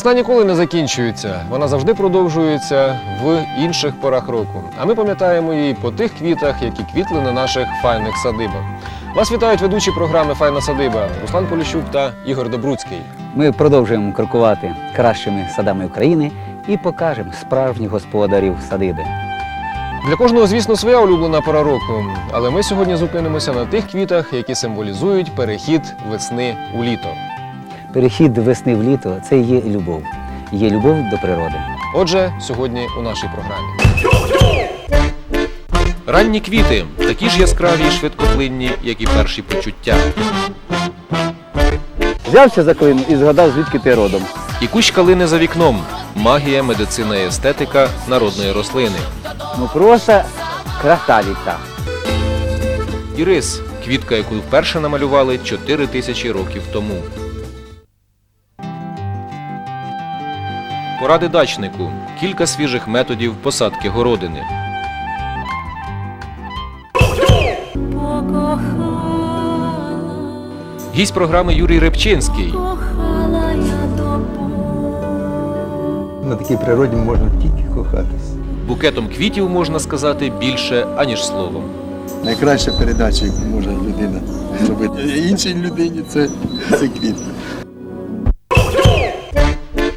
Весна ніколи не закінчується, вона завжди продовжується в інших порах року. А ми пам'ятаємо її по тих квітах, які квітли на наших файних садибах. Вас вітають ведучі програми Файна садиба Руслан Поліщук та Ігор Добруцький. Ми продовжуємо крокувати кращими садами України і покажемо справжніх господарів садиби. Для кожного, звісно, своя улюблена пора року, але ми сьогодні зупинимося на тих квітах, які символізують перехід весни у літо. Перехід весни в літо це є любов. Є любов до природи. Отже, сьогодні у нашій програмі. Ранні квіти такі ж яскраві і швидкоплинні, як і перші почуття. Взявся за клин і згадав, звідки ти родом. І кущ калини за вікном магія, медицина і естетика народної рослини. Ну просто краса літа. І квітка, яку вперше намалювали 4 тисячі років тому. Поради дачнику. Кілька свіжих методів посадки городини. Гість програми Юрій Репчинський. На такій природі можна тільки кохатись. Букетом квітів можна сказати більше, аніж словом. Найкраща передача, яку може людина зробити іншій людині, це, це квіти.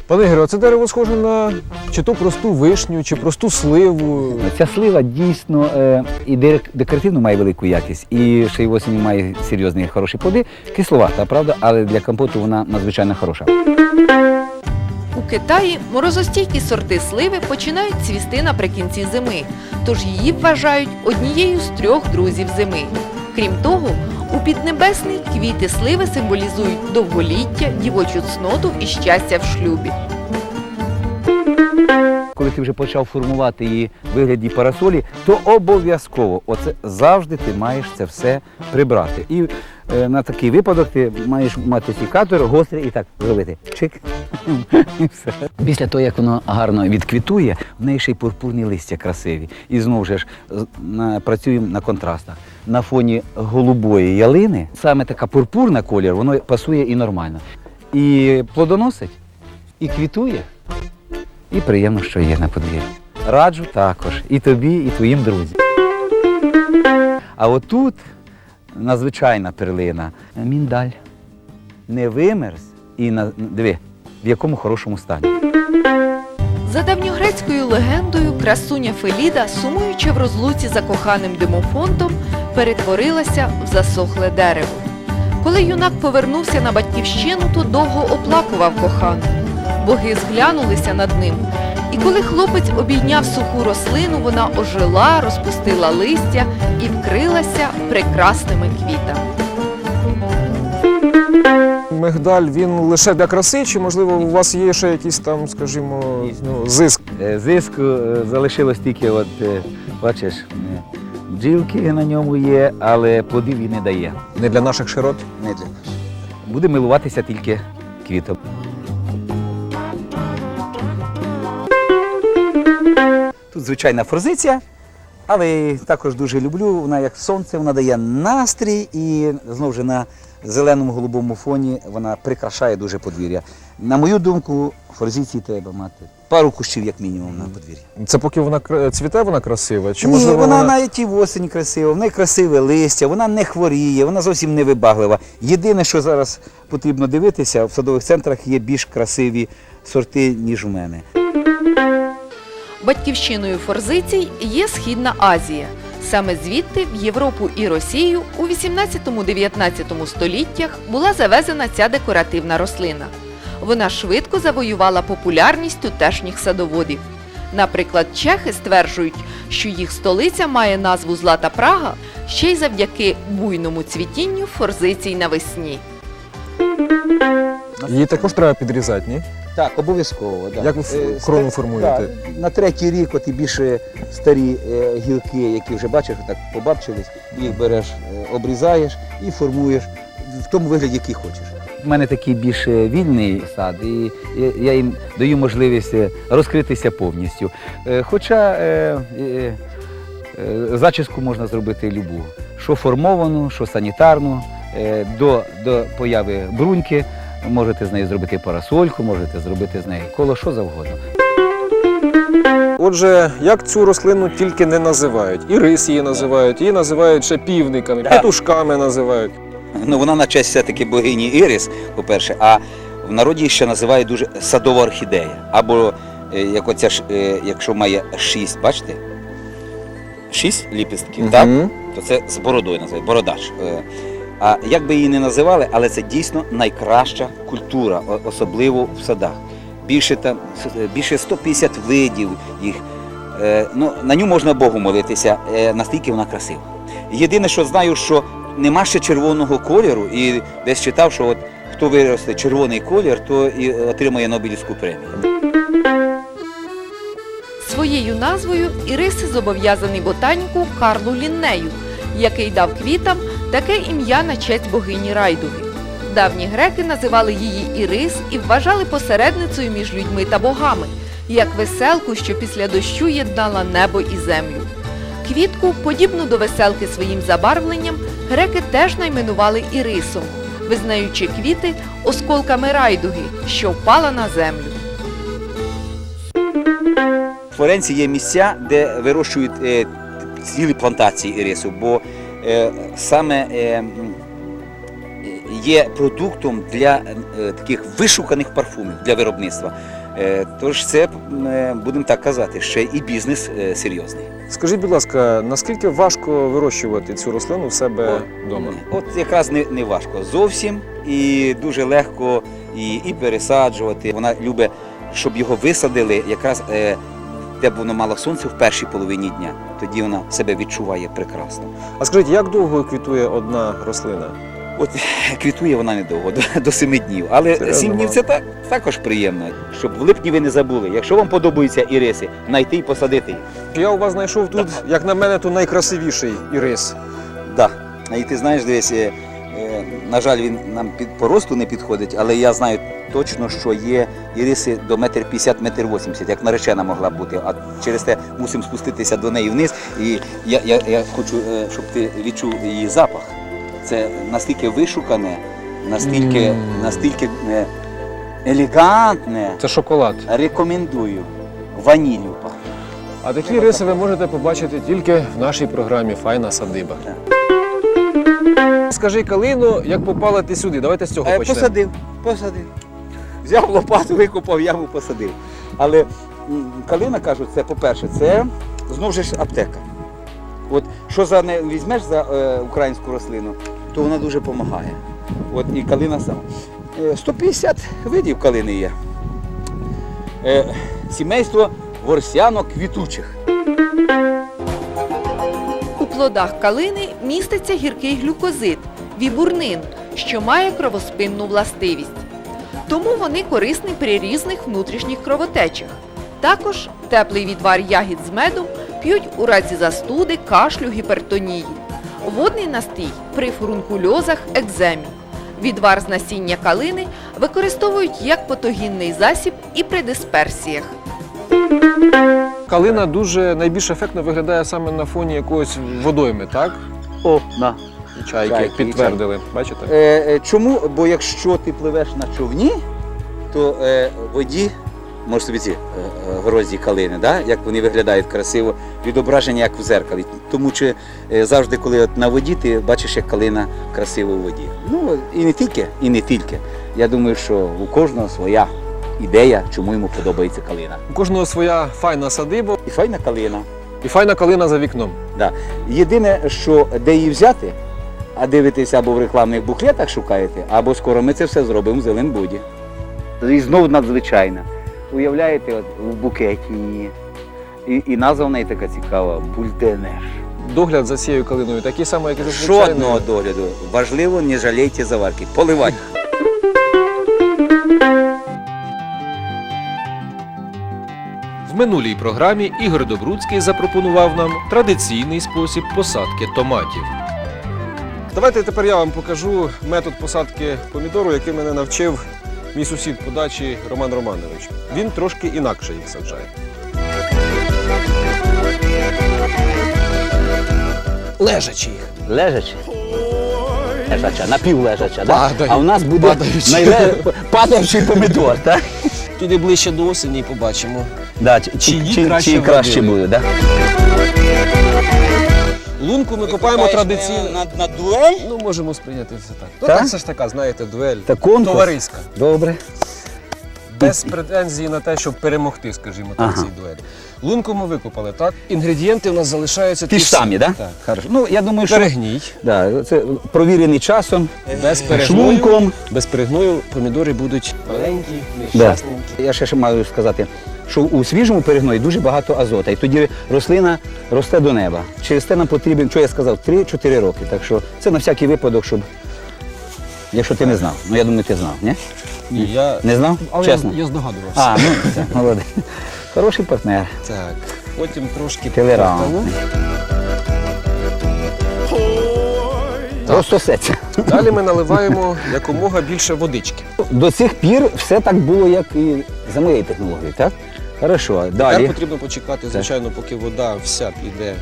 Пане Ігоре, це дерево схоже на чи то просту вишню, чи просту сливу. Ця слива дійсно е, і декоративно має велику якість, і ще й осінь має серйозні хороші плоди. Кисловата, правда, але для компоту вона надзвичайно хороша. У Китаї морозостійкі сорти сливи починають цвісти наприкінці зими, тож її вважають однією з трьох друзів зими. Крім того, у Піднебесний квіти сливи символізують довголіття, дівочу цноту і щастя в шлюбі. Коли ти вже почав формувати її вигляді парасолі, то обов'язково оце завжди ти маєш це все прибрати. І на такий випадок ти маєш мати сікатор гострий і так зробити. Чик. Після того, як воно гарно відквітує, в неї ще й пурпурні листя красиві. І знову ж працюємо на контрастах. На фоні голубої ялини саме така пурпурна колір, воно пасує і нормально. І плодоносить, і квітує. І приємно, що є на подвір'ї. Раджу також і тобі, і твоїм друзям. А отут надзвичайна перлина. Міндаль. Не вимерз і на, диви, в якому хорошому стані. За давньогрецькою легендою, красуня Феліда, сумуючи в розлуці за коханим димофонтом, перетворилася в засохле дерево. Коли юнак повернувся на батьківщину, то довго оплакував кохану. Боги зглянулися над ним. І коли хлопець обійняв суху рослину, вона ожила, розпустила листя і вкрилася прекрасними квітами. Мигдаль він лише для краси, чи можливо у вас є ще якийсь там, скажімо, ну, зиск? Е, Зиску е, залишилось тільки, от, е, бачиш, бджілки на ньому є, але плодів він не дає. Не для наших широт? Не для нас. Буде милуватися тільки квітом. Тут звичайна форзиція, але також дуже люблю. Вона як сонце, вона дає настрій і знову ж на зеленому голубому фоні вона прикрашає дуже подвір'я. На мою думку, форзиції треба мати пару кущів, як мінімум, на подвір'ї. Це поки вона цвіте, вона красива? Чи Ні, можливо вона, вона... навіть і в осені красива, в неї красиве листя, вона не хворіє, вона зовсім не вибаглива. Єдине, що зараз потрібно дивитися, в садових центрах є більш красиві сорти, ніж у мене. Батьківщиною форзицій є Східна Азія. Саме звідти в Європу і Росію у 18-19 століттях була завезена ця декоративна рослина. Вона швидко завоювала популярність тутешніх садоводів. Наприклад, чехи стверджують, що їх столиця має назву Злата Прага ще й завдяки буйному цвітінню форзицій навесні. Її також треба підрізати, ні? Так, обов'язково. Да. Як ви Е, крону формуєте? да, на третій рік от і більше старі е, гілки, які вже бачиш, так побабчились, їх береш, е, обрізаєш і формуєш в тому вигляді, який хочеш. У мене такий більш вільний сад, і я- їм даю можливість розкритися повністю. Е, Хоча е, е, е, зачіску можна зробити любу, що формовану, що санітарну, е, до, до появи бруньки. Можете з нею зробити парасольку, можете зробити з неї коло що завгодно. Отже, як цю рослину тільки не називають. І рис її називають, її називають ще півниками, петушками називають. Ну, вона на честь все-таки богині Ірис, по-перше, а в народі її ще називають дуже садова орхідея. Або е, як оця ж, е, якщо має шість, бачите? Шість ліпістків, так? То це з бородою називають, бородач. Е, А як би її не називали, але це дійсно найкраща культура, особливо в садах. Більше там с- більше 150 видів їх. Е, Ну, на ню можна Богу молитися, е, настільки вона красива. Єдине, що знаю, що нема ще червоного кольору, і десь читав, що от хто виросте червоний колір, то і отримає Нобелівську премію. Своєю назвою іриси зобов'язаний ботаніку Карлу Ліннею, який дав квітам таке ім'я на честь богині Райдуги. Давні греки називали її Ірис і вважали посередницею між людьми та богами, як веселку, що після дощу єднала небо і землю. Квітку, подібну до веселки своїм забарвленням, греки теж найменували ірисом, визнаючи квіти осколками райдуги, що впала на землю. В Флоренції є місця, де вирощують е, цілі плантації ірису, бо саме е, є продуктом для е, таких вишуканих парфумів для виробництва. Е, тож це, е, будемо так казати, ще і бізнес е, серйозний. Скажіть, будь ласка, наскільки важко вирощувати цю рослину в себе вдома? От якраз не, не важко зовсім і дуже легко і, і пересаджувати. Вона любить, щоб його висадили, якраз е, де б воно мало сонце в першій половині дня. Тоді вона себе відчуває прекрасно. А скажіть, як довго квітує одна рослина? От квітує вона недовго, до, до семи днів. Але сім днів це так, також приємно. Щоб в липні ви не забули. Якщо вам подобаються іриси, знайти і посадити їх. Я у вас знайшов тут, як на мене, то найкрасивіший ірис. Да. І ти знаєш, дивись, е, на жаль, він нам під по росту не підходить, але я знаю точно, що є іриси до метр 50 метр 80, як наречена могла бути. А через те мусимо спуститися до неї вниз. І я, я, я хочу, е, щоб ти відчув її запах. Це настільки вишукане, настільки, Мм. настільки е, елегантне. Це шоколад. Рекомендую. Ванілью пахне. А такі риси ви можете побачити тільки в нашій програмі Файна садиба. Скажи калину, як попала ти сюди? Давайте з цього Е, почнемо. Посадив, посадив. Взяв лопату, викопав яму, посадив. Але калина, кажуть, це, по-перше, це знову ж аптека. От що за не візьмеш за е, українську рослину, то вона дуже допомагає. От і калина сама. Е, 150 видів калини є. Е, сімейство ворсянок квітучих. У плодах калини міститься гіркий глюкозид вібурнин, що має кровоспинну властивість. Тому вони корисні при різних внутрішніх кровотечах. Також теплий відвар ягід з медом п'ють у разі застуди, кашлю, гіпертонії. Водний настій при фурункульозах, екземі. Відвар з насіння калини використовують як патогінний засіб і при дисперсіях. Калина дуже найбільш ефектно виглядає саме на фоні якоїсь водойми, так? О, на. І чайки, Чайки, підтвердили. Бачите? Е, е, чому? Бо якщо ти пливеш на човні, то е, воді, може собі ці е, е, грозді калини, да? як вони виглядають красиво, відображення як в зеркалі. Тому чи е, завжди, коли от на воді, ти бачиш, як калина красиво в воді. Ну і не тільки, і не тільки. Я думаю, що у кожного своя ідея, чому йому подобається калина. У кожного своя файна садиба І файна калина. і файна калина за вікном. Да. Єдине, що де її взяти, а дивитися або в рекламних буклетах шукаєте, або скоро ми це все зробимо в Зеленбуді. І знов надзвичайна. Уявляєте, от в букеті її. І, і назва в неї така цікава бульденеш. Догляд за цією калиною такий самий, як і за звичайною. Жодного догляду. Важливо, не жалійте заварки. Поливати. В минулій програмі Ігор Добруцький запропонував нам традиційний спосіб посадки томатів. Давайте тепер я вам покажу метод посадки помідору, який мене навчив мій сусід по дачі Роман Романович. Він трошки інакше їх саджає. Лежачи їх. Лежачи. лежача, напівлежача, да? А в нас буде падаючий. найле... падаючий помідор, так? Туди ближче до осені і побачимо. Да, чи, Чиї чи, краще чи краще вродили? буде, да? Лунку ми копаємо традиційно. На, на дуель? Ну, можемо сприйняти це так. Ну, Так? так це ж така, знаєте, дуель Та конкурс. товариська. Добре. Без претензій на те, щоб перемогти, скажімо так, Ага. цій дуелі. Лунку ми викопали, так? Інгредієнти у нас залишаються Ті ж самі, так? Так. Хорошо. Ну, я думаю, що Перегній. да, це провірений часом, Без перегною, шлунком. без перегною помідори будуть маленькі, Да. нещасні. Я ще, ще маю сказати, що у свіжому перегної дуже багато азота, і тоді рослина росте до неба. Через те нам потрібен, що я сказав, 3-4 роки. Так що це на всякий випадок, щоб. Якщо ти не знав. Ну я думаю, ти знав, ні? Ні, я... Не знав? Але Чесно. Я, я здогадувався. А, ну все, молодець. Хороший партнер. Так. Потім трошки Толерантний. Розсосеться. Далі ми наливаємо якомога більше водички. До цих пір все так було, як і за моєю технологією, так? Хорошо. Тепер потрібно почекати, звичайно, поки вода вся піде,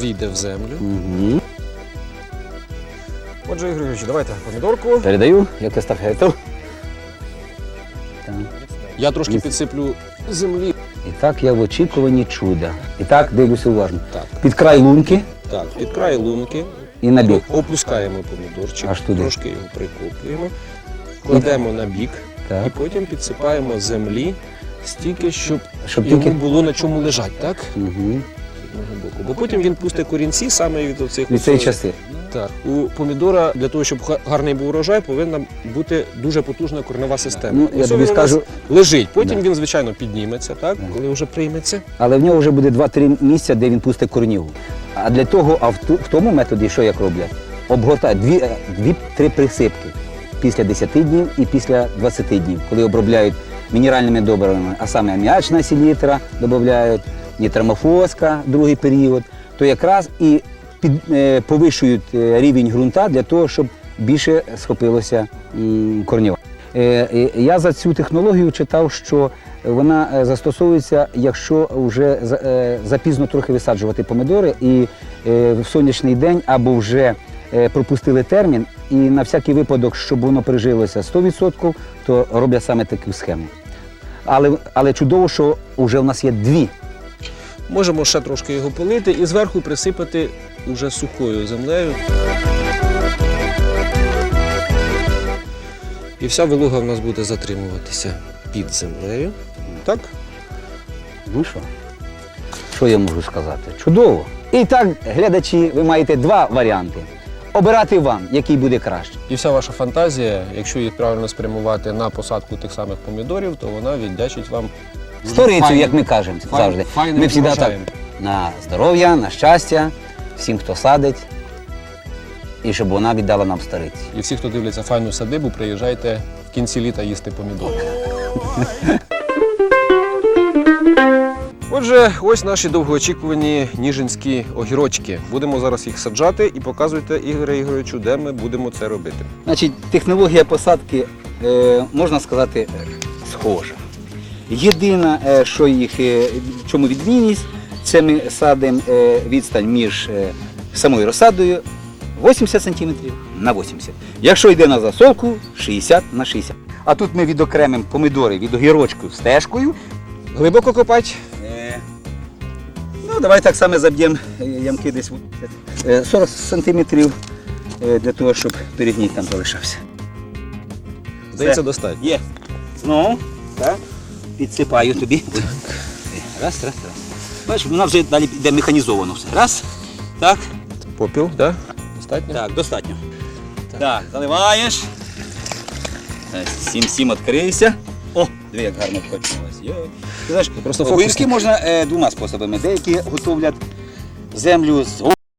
війде в землю. Угу. Отже, Ігор Юрійович, давайте помідорку. Передаю, як естафету. Так. Я трошки підсиплю землі. І так я в очікуванні чуда. І так дивлюся уважно. Так, Під край лунки так, під край лунки. і на бік. Опускаємо помідорчик, Аж туди. трошки його прикуплюємо, кладемо на бік і потім підсипаємо землі стільки, щоб, Щоб йому тільки. було на чому лежати, так? Угу. Одного боку. Бо потім він пустить корінці саме від оцих Від цієї ось- часи. Так, у помідора для того, щоб га- гарний був урожай, повинна бути дуже потужна корнева система. Ну, я Ось тобі він у нас скажу, лежить. Потім Да. він, звичайно, підніметься, так, коли вже прийметься. але в нього вже буде 2-3 місця, де він пустить корнів. А для того, а в, ту- в тому методі, що як роблять? Обгортають дві- е, дві-три присипки після 10 днів і після 20 днів, коли обробляють мінеральними добривами, а саме аміачна селітра додають, нітрамофоска, другий період, то якраз і під, е, повищують е, рівень ґрунта для того, щоб більше схопилося корнів. Е, Я за цю технологію читав, що вона застосовується, якщо вже запізно трохи висаджувати помідори і в сонячний день або вже пропустили термін, і на всякий випадок, щоб воно прижилося 100%, то роблять саме таку схему. Але, але чудово, що вже в нас є дві. Можемо ще трошки його полити і зверху присипати уже сухою землею. І вся вилуга в нас буде затримуватися під землею. Так? Ну що? Що я можу сказати? Чудово. І так, глядачі, ви маєте два варіанти. Обирати вам, який буде краще. І вся ваша фантазія, якщо їх правильно спрямувати на посадку тих самих помідорів, то вона віддячить вам Сторицю, як ми кажемо файн- завжди. Ми завжди так на здоров'я, на щастя, всім, хто садить, і щоб вона віддала нам стариці. І всі, хто дивляться файну садибу, приїжджайте в кінці літа їсти помідори. Отже, ось наші довгоочікувані ніжинські огірочки. Будемо зараз їх саджати і показуйте Ігоря Ігоровичу, де ми будемо це робити. Значить, технологія посадки, е, можна сказати, схожа. Єдине, е, що їх, е, чому відмінність, це ми садимо е, відстань між самою розсадою 80 см на 80 Якщо йде на засолку, 60 на 60 А тут ми відокремимо помидори від огірочку стежкою. Глибоко копать. Е, Ну, давай так само заб'ємо ямки десь е, 40 сантиметрів е, для того, щоб перегній там залишався. Здається, достатньо. Є. Ну, так. Підсипаю тобі. Ой. Раз, раз, раз. Бачиш, нас вже далі йде механізовано все. Раз. Так. Попіл, так? Да? Достатньо? Так, достатньо. Так, заливаєш. Сім сім відкрийся. О, диви, як гарно. Ти знаєш, просто огірки можна е, двома способами. Деякі готовлять землю з